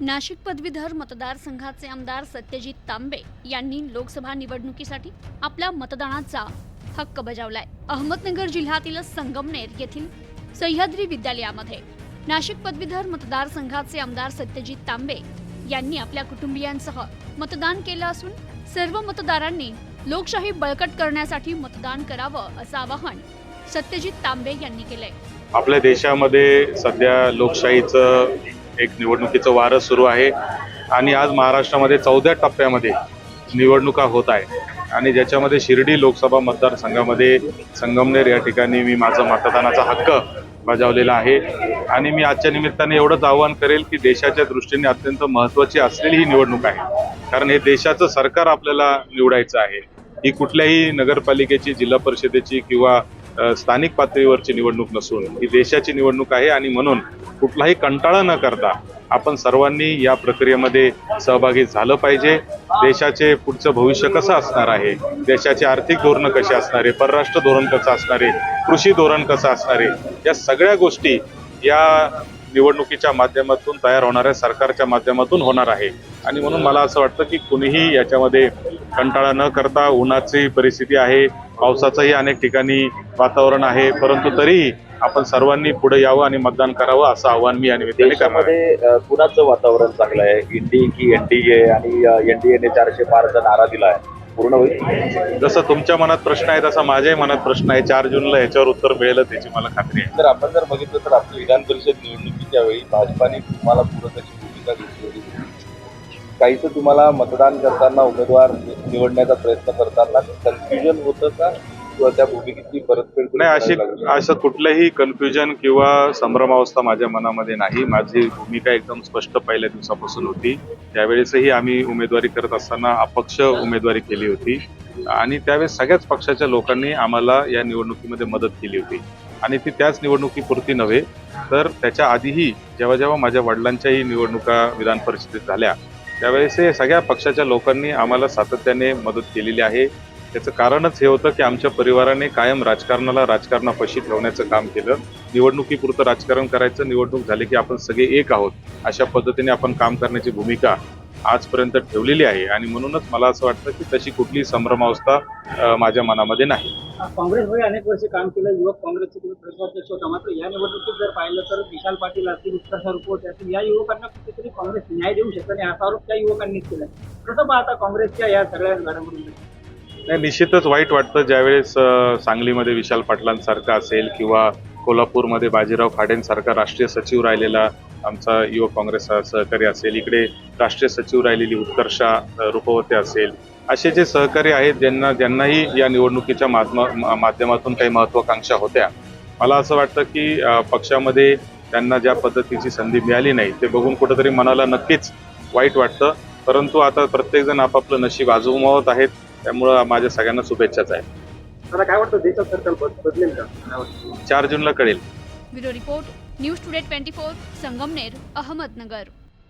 नाशिक पदवीधर मतदारसंघाचे आमदार सत्यजित तांबे यांनी लोकसभा निवडणुकीसाठी आपल्या मतदानाचा हक्क बजावलाय. अहमदनगर जिल्ह्यातील संगमनेर येथील सह्याद्री विद्यालयामध्ये नाशिक पदवीधर मतदारसंघाचे आमदार सत्यजित तांबे यांनी आपल्या कुटुंबियांसह मतदान केलं असून सर्व मतदारांनी लोकशाही बळकट करण्यासाठी मतदान करावं असं आवाहन सत्यजित तांबे यांनी केलंय. आपल्या देशामध्ये सध्या लोकशाहीचं एक निवडणुकीचं वारं सुरू आहे. आणि आज महाराष्ट्रामध्ये चौथ्या टप्प्यामध्ये निवडणुका होत आहे. आणि ज्याच्यामध्ये शिर्डी लोकसभा मतदारसंघामध्ये संगमनेर या ठिकाणी मी माझा मतदानाचा हक्क बजावलेला आहे. आणि मी आजच्या निमित्ताने एवढंच आवाहन करेल की देशाच्या दृष्टीने अत्यंत महत्त्वाची असलेली ही निवडणूक आहे. कारण हे देशाचं सरकार आपल्याला निवडायचं आहे. ही कुठल्याही नगरपालिकेची जिल्हा परिषदेची किंवा स्थानिक पातळीवरची निवडणूक नसून ही देशाची निवडणूक आहे. आणि म्हणून कुठलाही कंटाळा न करता आपण सर्वांनी या प्रक्रियेमध्ये सहभागी झालं पाहिजे. देशाचे पुढचं भविष्य कसं असणार आहे? देशाचे आर्थिक धोरणं कसे असणार आहे? परराष्ट्र धोरण कसं असणार आहे? कृषी धोरण कसं असणार आहे? या सगळ्या गोष्टी या निवडणुकीच्या माध्यमातून तयार होणाऱ्या सरकारच्या माध्यमातून होणार आहे. आणि म्हणून मला असं वाटतं की कुणीही याच्यामध्ये कंटाळा न करता उन्हाची परिस्थिती आहे पावसाचंही अनेक ठिकाणी वातावरण आहे परंतु तरीही आपण सर्वांनी पुढे यावं आणि मतदान करावं असं आवाहन मी या निमित्ताने करणार आहे. देशामध्ये अ, कुणाचं वातावरण चांगलं आहे? इंडी की एनडीए आणि एनडीएने चारशे पारचा नारा दिला आहे पूर्ण होईल? जसं तुमच्या मनात प्रश्न आहे तसा माझ्याही मनात प्रश्न आहे. चार जूनला याच्यावर उत्तर मिळेल त्याची मला खात्री आहे. जर आपण जर बघितलं तर आपल्या विधान परिषद निवडणुकीच्या वेळी भाजपाने तुम्हाला पूरकाची भूमिका घेतली होती. काहीच तुम्हाला मतदान करताना उमेदवार निवडण्याचा प्रयत्न करताना कन्फ्युजन होतं का? किंवा त्या भूमिकेची परतफेड नाही अशी? असं कुठलंही कन्फ्युजन किंवा संभ्रमावस्था माझ्या मनामध्ये नाही. माझी भूमिका एकदम स्पष्ट पहिल्या दिवसापासून होती. त्यावेळेसही आम्ही उमेदवारी करत असताना अपक्ष उमेदवारी केली होती. आणि त्यावेळेस सगळ्याच पक्षाच्या लोकांनी आम्हाला या निवडणुकीमध्ये मदत केली होती. आणि ती त्याच निवडणुकीपुरती नव्हे तर त्याच्या आधीही जेव्हा जेव्हा माझ्या वडिलांच्याही निवडणुका विधान परिषदेत झाल्या त्यावेळेस हे सगळ्या पक्षाच्या लोकांनी आम्हाला सातत्याने मदत केलेली आहे. त्याचं कारणच हे होतं की आमच्या परिवाराने कायम राजकारणाला राजकारणापाशी ठेवण्याचं काम केलं. निवडणुकीपुरतं राजकारण करायचं निवडणूक झाली की आपण सगळे एक आहोत. अशा पद्धतीने आपण काम करण्याची भूमिका आजपर्यंत ठेवलेली आहे. आणि म्हणूनच मला असं वाटतं की तशी कुठलीही संभ्रमावस्था माझ्या मनामध्ये नाही. काँग्रेसमध्ये अनेक वर्ष काम केलं. युवक काँग्रेसचे तुम्ही प्रदेशाध्यक्ष होता मात्र या निवडणुकीत जर पाहिलं तर विशाल पाटील असतील उत्कर्ष रुपोट असतील या युवकांना कुठेतरी काँग्रेस न्याय देऊ शकत नाही असा आरोप त्या युवकांनीच केला. कसं पाहता काँग्रेसच्या या सगळ्या घडामोडींमध्ये नाही निश्चितच वाईट वाटतं ज्यावेळेस सांगलीमध्ये विशाल पाटलांसारखं असेल किंवा कोल्हापूरमध्ये बाजीराव खाडेंसारखा राष्ट्रीय सचिव राहिलेला आमचा युवक काँग्रेस सहकारी असेल. इकडे राष्ट्रीय सचिव राहिलेली उत्कर्षा रुपवते असेल. असे जे सहकारी आहेत ज्यांना ज्यांनाही या निवडणुकीच्या माध्यमातून काही महत्वाकांक्षा होत्या. मला असं वाटतं की पक्षामध्ये त्यांना ज्या पद्धतीची संधी मिळाली नाही ते बघून कुठंतरी मनाला नक्कीच वाईट वाटतं. परंतु आता प्रत्येकजण आपापलं नशीब आजमावत आहेत त्यामुळं माझ्या सगळ्यांना शुभेच्छाच आहेत. आता काय वाटतं देशात सरकार बद- बदलेल का? काय वाटतं? चार जूनला कळेल. Bureau report News Today twenty four Sangamner Ahmednagar.